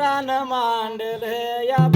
रान मांडले या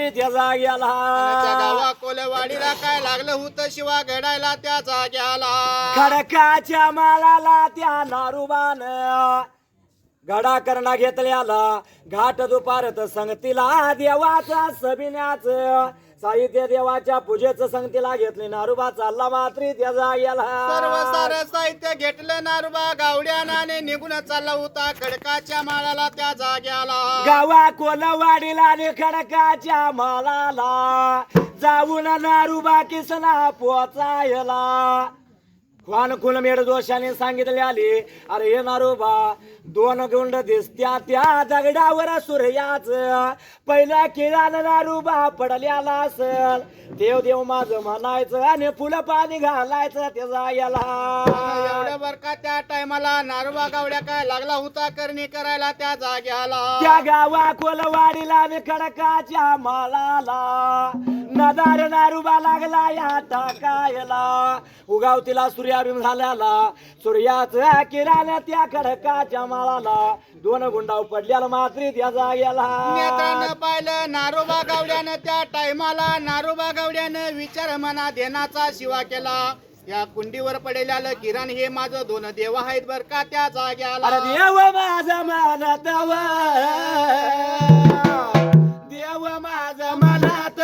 मात्र त्या त्या जाग्याला गावा कोलेवाडीला काय लागलं होतं शिवा घडायला त्या जाग्याला. खडकाच्या मालाला त्या नारुबान. गडा करणा घेतल्याला घाट दुपारत संगतीला देवाचा सबिन्याच. साहित्य देवाच्या पूजेचं संगतीला घेतले नारुबा चालला मात्री त्या सर्व जाग्याला सारं साहित्य घेतलं नारुबा गावड्यानाने निघून चालला होता खडकाच्या माळाला त्या जाग्याला. गावा कोलवाडीला आणि खडकाच्या मालाला जाऊन नारुबा किसना पोचायला. खान कुलमेड दोषाने सांगितले आले? अरे हे नारोबा दोन गुंड दिसत्या त्या दगडावर सूर्याच. पहिल्या किराण नारुबा पडल्याला असल. देव देव माझं म्हणायचं आणि फुलं पाणी घालायचं ते जायला. एवढ्या बर का त्या टायमाला नारुबा गावड्या काय लागला होता करणी करायला त्या जाग्याला? त्या गावा कोलवाडीला आणि खडकाच्या मालाला. नदार नारुबा लागला या टाकायला. उगावतीला सूर्याभिम झाल्याला. सूर्याचा किराणा त्या खडकाच्या माळाला. दोन गुंडाव पडल्याला मात्री त्या जाग्याला पाहिलं नारोबा गावड्यानं त्या टायमाला. नारोबा गावड्यानं विचार मना देण्याचा शिवा केला. या कुंडीवर पडलेलं किरण हे माझं दोन देव आहेत बर का त्या जाग्याला. देव माझा मानत देव माझा मनात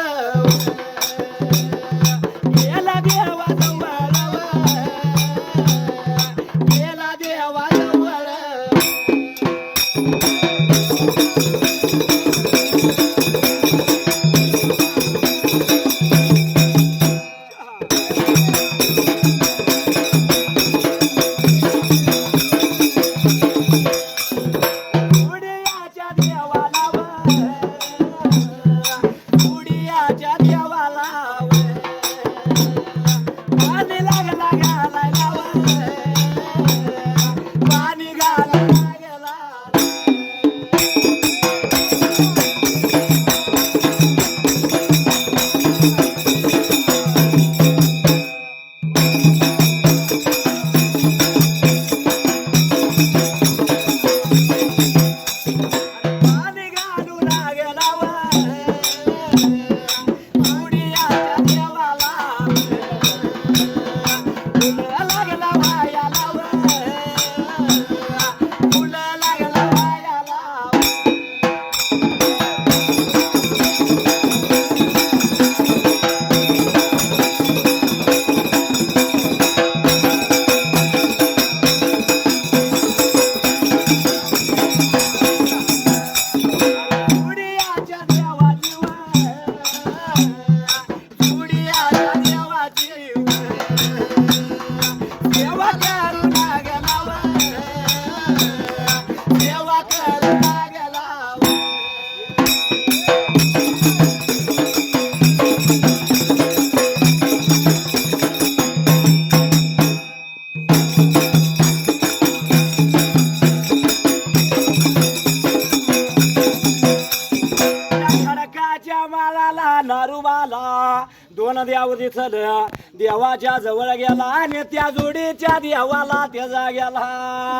देवाला त्या जाग्याला.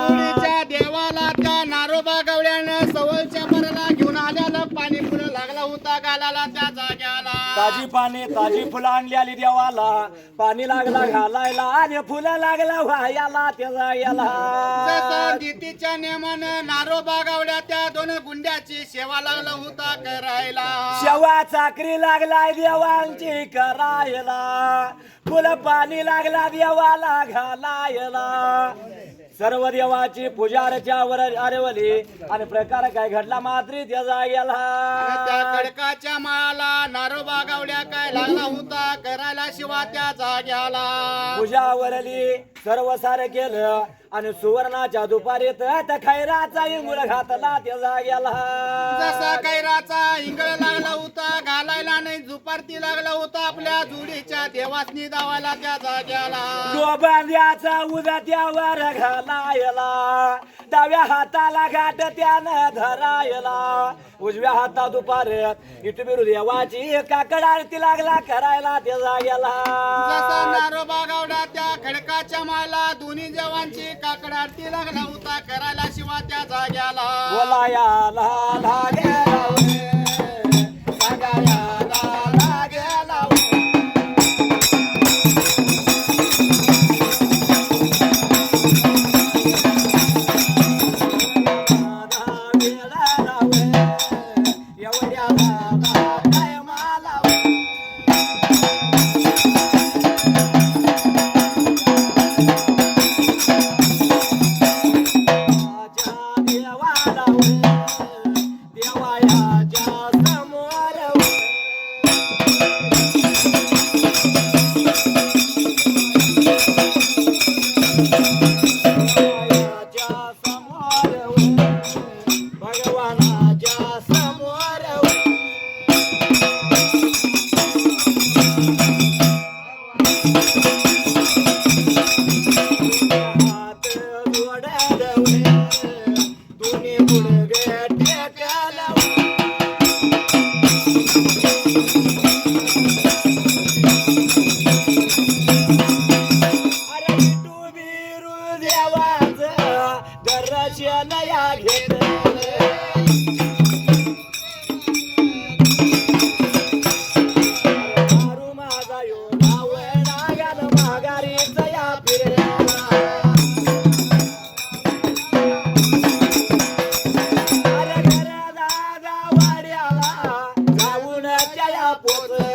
गुढीच्या देवाला त्या ना ताजी पाने ताजी फुलं आणली आली देवाला. पाणी लागला घालायला आणि फुलं लागला व्हायला त्याचा याला जसं नीतीच्या नियमानं नारोबा गावड्या त्या दोन गुंड्याची सेवा लागला होता करायला. शेवा चाकरी लागला देवांची करायला. फुलं पाणी लागला देवाला घालायला. सर्व देवाची पूजा अर्चा वर अरवली आणि प्रकार काय घडला मात्री त्या खडकाच्या माळाला नारोबा गावड्या काय लागला होता? करायला शिवा त्या जाग्याला पूजा वरली सर्व सारं केलं. आणि सुवर्णाच्या दुपारी तर खैराचा इंगुळ घातला. त्याचा गेला जसा कैराचा इंगळ लागला झुपारती लागला होता आपल्या जुडीच्या देवासनी दावाला त्या जाग्याला. गोबांद्याचा उद्या त्यावर घालायला. डाव्या हाताला गाठ त्यानं धरायला. उजव्या हाता दुपारत इटबिरू देवाची काकड आरती लागला करायला त्याचा जसा गेला नारोबा गावडा त्या खडकाच्या माला दोन्ही जवांची काकड आरती लागला होता करायला शिवा त्या जाग्याला. बोलायाला लागेला. त्या